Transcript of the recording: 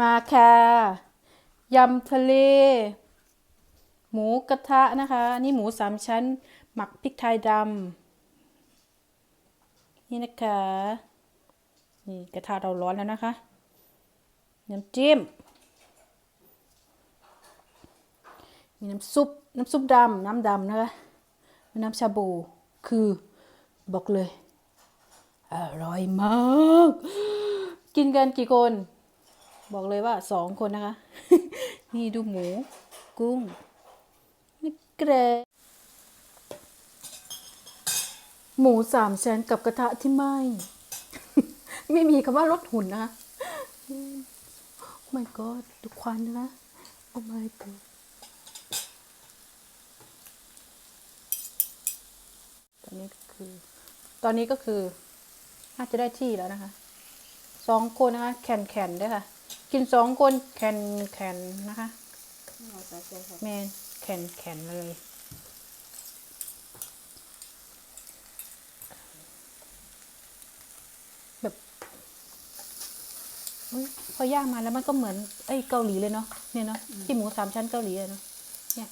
มาค่ะยำทะเล หมูกระทะนะคะอันนี่หมูสามชั้น หมักพริกไทยดำนี่นะคะนี่กระทะเราร้อนแล้วนะคะน้ำจิ้มมีน้ำซุปน้ำซุปดำน้ำดำนะคะน้ำชาบูคือบอกเลยอร่อยมาก กินกันกี่คน บอกเลยว่าสองคนนะคะ นี่ดูหมู กุ้งนี่เกรดหมูสามชั้นกับกระทะที่ไหม้ ไม่มีคำว่าลดหุ่นนะโอ้ my god ดูควันนะคะ oh my god ตอนนี้คือ ตอนนี้ก็คือ น่าจะได้ที่แล้วนะคะ สองคนนะคะ แข่นแข่นด้วยค่ะ กินสองคนแข่นแข่นๆนะคะเอาใส่ใส่ใส่แม่แข่นแข่นๆเลยแบบอุ๊ยพอย่างมาแล้วมันก็เหมือนไอ้เกาหลีเลยเนาะเนี่ยเนาะที่หมูสามชั้นเกาหลีเลยเนาะเนี่ย